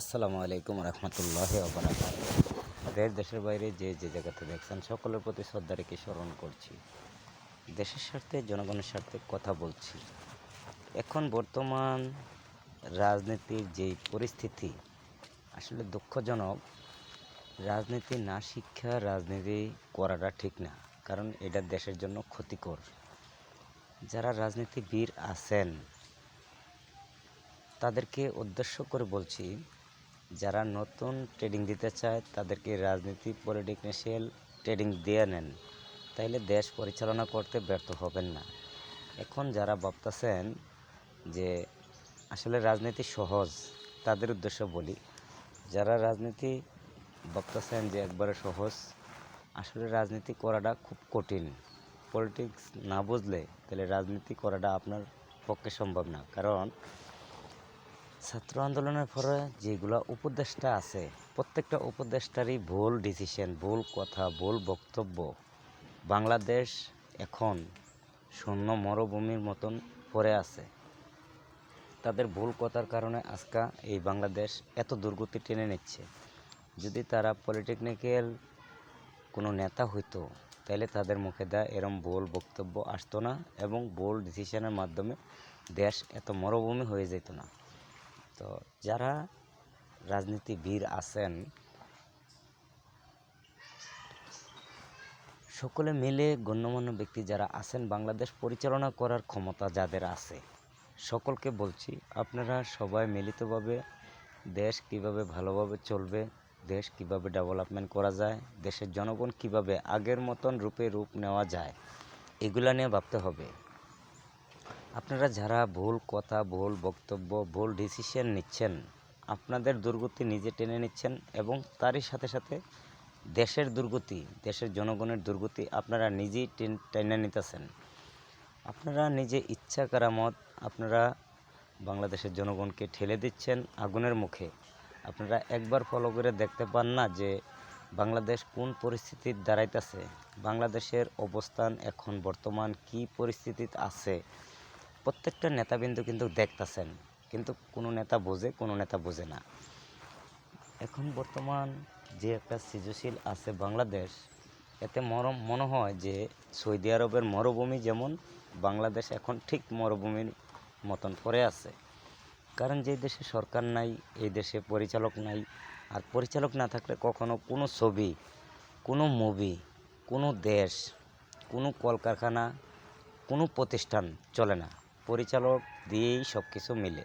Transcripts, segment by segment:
আসসালামু আলাইকুম রহমতুল্লাহ দেশ, দেশের বাইরে যে যে জায়গাতে দেখছেন, সকলের প্রতি শ্রদ্ধা রেখে স্মরণ করছি। দেশের স্বার্থে, জনগণের স্বার্থে কথা বলছি। এখন বর্তমান রাজনীতির যেই পরিস্থিতি, আসলে দুঃখজনক, রাজনীতি না শিক্ষা রাজনীতি করাটা ঠিক না, কারণ এটা দেশের জন্য ক্ষতিকর। যারা রাজনীতিবিদ আছেন, তাদেরকে উদ্দেশ্য করে বলছি যারা নতুন ট্রেডিং দিতে চায়, তাদেরকে রাজনীতি পলিটিক্যাল ট্রেডিং দিয়ে নেন। তাইলে দেশ পরিচালনা করতে ব্যর্থ হবেন না। এখন যারা ভাবতেছেন যে আসলে রাজনীতি সহজ, তাদের উদ্দেশ্য বলি। যারা রাজনীতি ভাবতেছেন যে একবারে সহজ, আসলে রাজনীতি করাটা খুব কঠিন। পলিটিক্স না বুঝলে তাহলে রাজনীতি করাটা আপনার পক্ষে সম্ভব না। কারণ ছাত্র আন্দোলনের পরে যেগুলো উপদেষ্টা আছে, প্রত্যেকটা উপদেষ্টারই ভুল ডিসিশন ভুল কথা, ভুল বক্তব্য। বাংলাদেশ এখন শূন্য মরুভূমির মতন পড়ে আছে। তাদের ভুল কথার কারণে আজকা এই বাংলাদেশ এত দুর্গতি টেনে নিচ্ছে। যদি তারা পলিটেকনিক্যাল কোনো নেতা হইতো তাহলে তাদের মুখে দেয় এরম ভুল বক্তব্য আসতো না এবং ভুল ডিসিশনের মাধ্যমে দেশ এত মরুভূমি হয়ে যেত না। তো যারা রাজনীতিবিদ আছেন, সকলে মিলে গণ্যমান্য ব্যক্তি যারা আছেন, বাংলাদেশ পরিচালনা করার ক্ষমতা যাদের আছে, সকলকে বলছি, আপনারা সবাই মিলিতভাবে দেশ কীভাবে ভালোভাবে চলবে, দেশ কীভাবে ডেভেলপমেন্ট করা যায়, দেশের জনগণ কীভাবে আগের মতন রূপে রূপ নেওয়া যায়, এগুলা নিয়ে ভাবতে হবে। আপনারা যারা ভুল কথা, ভুল বক্তব্য, ভুল ডিসিশন নিচ্ছেন, আপনাদের দুর্গতি নিজে টেনে নিচ্ছেন এবং তারই সাথে সাথে দেশের দুর্গতি, দেশের জনগণের দুর্গতি আপনারা নিজেই টেন নিতেছেন। আপনারা নিজে ইচ্ছা কারামত আপনারা বাংলাদেশের জনগণকে ঠেলে দিচ্ছেন আগুনের মুখে। আপনারা একবার ফলো করে দেখতে পান না যে বাংলাদেশ কোন পরিস্থিতির দাঁড়াইতেছে, বাংলাদেশের অবস্থান এখন বর্তমান কি পরিস্থিতিতে আছে প্রত্যেকটা নেতাবিন্দু কিন্তু দেখতেছেন, কিন্তু কোনো নেতা বোঝে, কোনো নেতা বোঝে না। এখন বর্তমান যে একটা সৃজনশীল আছে বাংলাদেশ, এতে মরম, মনে হয় যে সৌদি আরবের মরুভূমি যেমন, বাংলাদেশ এখন ঠিক মরুভূমির মতন পড়ে আছে। কারণ যে দেশে সরকার নাই, এই দেশে পরিচালক নাই, আর পরিচালক না থাকলে কখনো কোনো ছবি, কোনো মুভি, কোনো দেশ, কোনো কলকারখানা, কোনো প্রতিষ্ঠান চলে না। পরিচালক দিয়েই সব কিছু মিলে।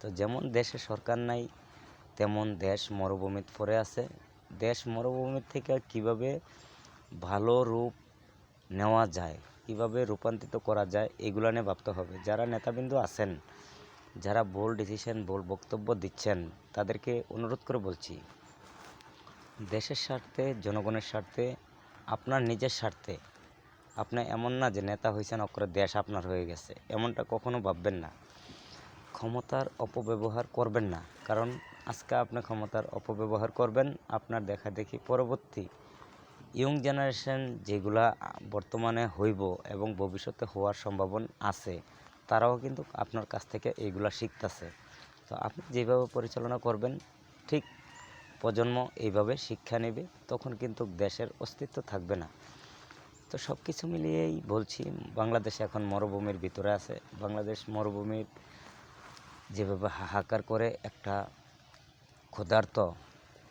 তো যেমন দেশে সরকার নাই, তেমন দেশ মরুভূমিতে পড়ে আছে। দেশ মরুভূমির থেকে কীভাবে ভালো রূপ নেওয়া যায়, কীভাবে রূপান্তরিত করা যায়, এগুলো নিয়ে ভাবতে হবে। যারা নেতাবিন্দু আছেন, যারা ভুল ডিসিশন ভুল বক্তব্য দিচ্ছেন, তাদেরকে অনুরোধ করে বলছি, দেশের স্বার্থে, জনগণের স্বার্থে, আপনার নিজের স্বার্থে আপনি এমন না যে নেতা হয়েছেন অক্ষরে দেশ আপনার হয়ে গেছে। এমনটা কখনো ভাববেন না। ক্ষমতার অপব্যবহার করবেন না। কারণ আজকে আপনি ক্ষমতার অপব্যবহার করবেন, আপনার দেখা দেখি পরবর্তী ইয়ং জেনারেশন যেগুলা বর্তমানে হইব এবং ভবিষ্যতে হওয়ার সম্ভাবনা আছে, তারাও কিন্তু আপনার কাছ থেকে এইগুলা শিখতেছে। তো আপনি যেভাবে পরিচালনা করবেন, ঠিক প্রজন্ম এইভাবে শিক্ষা নেবে, তখন কিন্তু দেশের অস্তিত্ব থাকবে না। তো সব কিছু মিলিয়েই বলছি, বাংলাদেশ এখন মরুভূমির ভিতরে আছে। বাংলাদেশ মরুভূমির যেভাবে হাহাকার করে একটা ক্ষুধার্ত,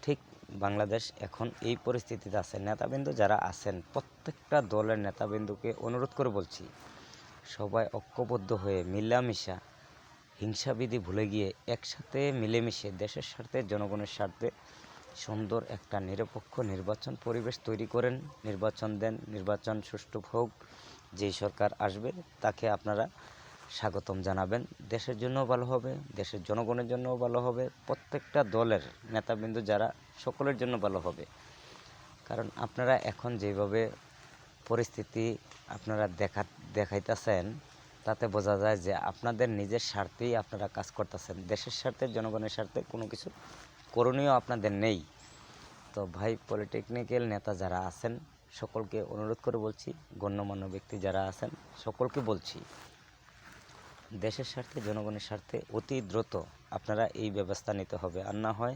ঠিক বাংলাদেশ এখন এই পরিস্থিতিতে আছে। নেতাবিন্দু যারা আছেন, প্রত্যেকটা দলের নেতাবিন্দুকে অনুরোধ করে বলছি, সবাই ঐক্যবদ্ধ হয়ে মিলামিশা, হিংসাবিধি ভুলে গিয়ে একসাথে মিলেমিশে দেশের স্বার্থে, জনগণের স্বার্থে সুন্দর একটা নিরপেক্ষ নির্বাচন পরিবেশ তৈরি করেন, নির্বাচন দেন, নির্বাচন সুষ্ঠু হোক, যেই সরকার আসবে তাকে আপনারা স্বাগতম জানাবেন। দেশের জন্যও ভালো হবে, দেশের জনগণের জন্যও ভালো হবে, প্রত্যেকটা দলের নেতাবিন্দু যারা, সকলের জন্য ভালো হবে। কারণ আপনারা এখন যেভাবে পরিস্থিতি আপনারা দেখা, দেখাইতেছেন, তাতে বোঝা যায় যে আপনাদের নিজের স্বার্থেই আপনারা কাজ করতেছেন। দেশের স্বার্থে, জনগণের স্বার্থে কোনো কিছু করণীয় আপনাদের নেই। তো ভাই, পলিটেকনিক্যাল নেতা যারা আছেন, সকলকে অনুরোধ করে বলছি, গণ্যমান্য ব্যক্তি যারা আছেন, সকলকে বলছি, দেশের স্বার্থে, জনগণের স্বার্থে অতি দ্রুত আপনারা এই ব্যবস্থা নিতে হবে। আর না হয়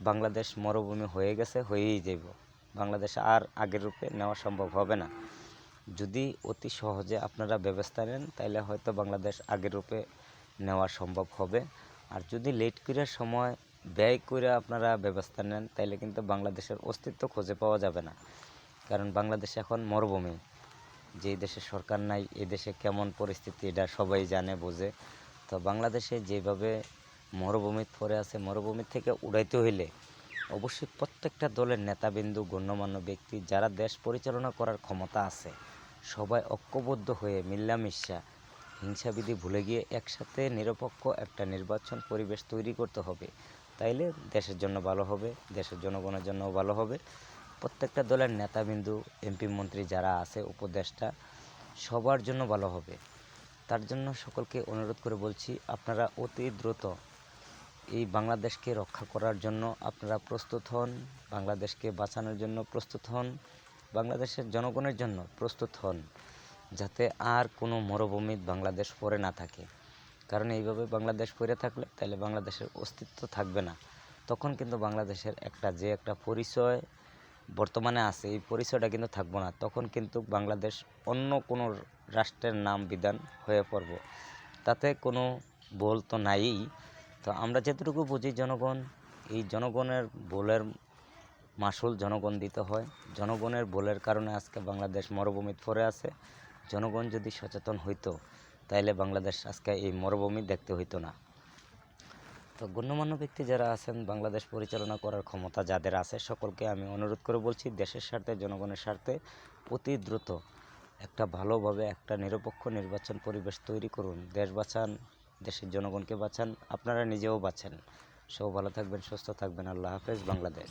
বাংলাদেশ মরুভূমি হয়ে গেছে, হয়েই যাইব। বাংলাদেশ আর আগের রূপে নেওয়া সম্ভব হবে না। যদি অতি সহজে আপনারা ব্যবস্থা নেন তাহলে হয়তো বাংলাদেশ আগের রূপে নেওয়া সম্ভব হবে। আর যদি লেট করার সময় ব্যয় করে আপনারা ব্যবস্থা নেন তাহলে কিন্তু বাংলাদেশের অস্তিত্ব খুঁজে পাওয়া যাবে না। কারণ বাংলাদেশ এখন মরুভূমি। যেই দেশে সরকার নাই এই দেশে কেমন পরিস্থিতি, এটা সবাই জানে, বোঝে। তো বাংলাদেশে যেভাবে মরুভূমির পরে আছে মরুভূমির থেকে উড়াইতে হইলে অবশ্যই প্রত্যেকটা দলের নেতাবিন্দু, গণ্যমান্য ব্যক্তি, যারা দেশ পরিচালনা করার ক্ষমতা আছে, সবাই ঐক্যবদ্ধ হয়ে মিল্লামিশা, হিংসাবিধি ভুলে গিয়ে একসাথে নিরপেক্ষ একটা নির্বাচন পরিবেশ তৈরি করতে হবে। তাইলে দেশের জন্য ভালো হবে, দেশের জনগণের জন্য ভালো হবে। প্রত্যেকটা দলের নেতাবিন্দু, এমপি মন্ত্রী যারা আছে, উপদেষ্টা, সবার জন্য ভালো হবে। তার জন্য সকলকে অনুরোধ করে বলছি, আপনারা অতি দ্রুত এই বাংলাদেশকে রক্ষা করার জন্য আপনারা প্রস্তুত হন, বাংলাদেশকে বাঁচানোর জন্য প্রস্তুত হন, বাংলাদেশের জনগণের জন্য প্রস্তুত হন, যাতে আর কোনো মরুভূমি বাংলাদেশ পড়ে না থাকে। কারণ এইভাবে বাংলাদেশ পড়ে থাকলে তাহলে বাংলাদেশের অস্তিত্ব থাকবে না। তখন কিন্তু বাংলাদেশের একটা যে একটা পরিচয় বর্তমানে আছে, এই পরিচয়টা কিন্তু থাকব না। তখন কিন্তু বাংলাদেশ অন্য কোনো রাষ্ট্রের নাম বিধান হয়ে পড়ব। তাতে কোনো বল তো নাই তো আমরা যতটুকু বুঝি জনগণ, এই জনগণের বলের মাসুল জনগণ দিতে হয়। জনগণের বলের কারণে আজকে বাংলাদেশ মরুভূমিতে পড়ে আছে। জনগণ যদি সচেতন হইতো তাইলে বাংলাদেশ আজকে এই মরুভূমি দেখতে হইতো না। তো গণ্যমান্য ব্যক্তি যারা আছেন, বাংলাদেশ পরিচালনা করার ক্ষমতা যাদের আছে, সকলকে আমি অনুরোধ করে বলছি, দেশের স্বার্থে, জনগণের স্বার্থে অতি দ্রুত একটা ভালোভাবে, একটা নিরপেক্ষ নির্বাচন পরিবেশ তৈরি করুন। দেশ বাঁচান, দেশের জনগণকে বাঁচান, আপনারা নিজেও বাঁচেন। সব ভালো থাকবেন, সুস্থ থাকবেন। আল্লাহ হাফেজ, বাংলাদেশ।